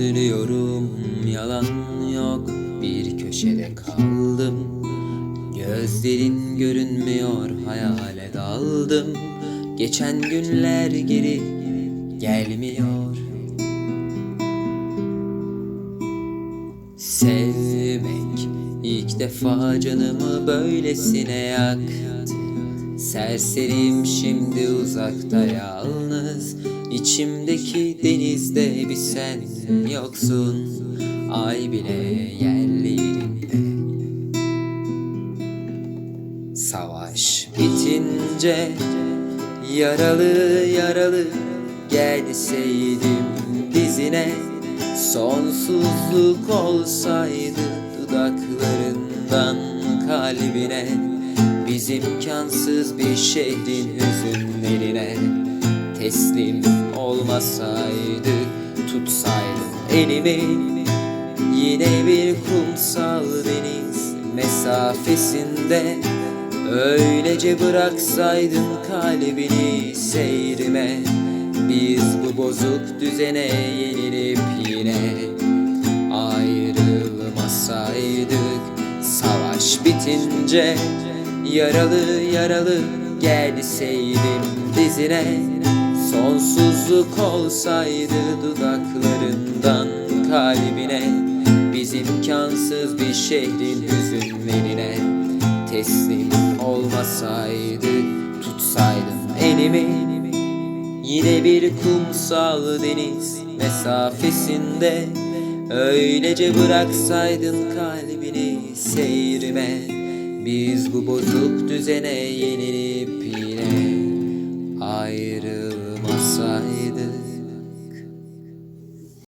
üzülüyorum yalan yok bir köşede kaldım. Gözlerin görünmüyor hayale daldım. Geçen günler geri gelmiyor. Sevmek ilk defa canımı böylesine yaktı. Serserim şimdi uzakta yalnız İçimdeki denizde bir sen yoksun. Ay bile yerli yerinde Savaş bitince Yaralı yaralı Gelseydim dizine. Sonsuzluk olsaydı Dudaklarından kalbine. Biz imkansız bir şehrin hüzünlerine. Teslim olmasaydık Tutsaydın elimi. Yine bir kumsal deniz mesafesinde Öylece bıraksaydın kalbini seyrime. Biz bu bozuk düzene yenilip yine Ayrılmasaydık Savaş bitince Yaralı yaralı gelseydim dizine Sonsuzluk olsaydı dudaklarından kalbine Biz imkansız bir şehrin hüzünlerine Teslim olmasaydık Tutsaydın elimi. Yine bir kumsal deniz mesafesinde Öylece bıraksaydın kalbini seyrime. Biz bu bozuk düzene yenilip yine ayrılmasaydık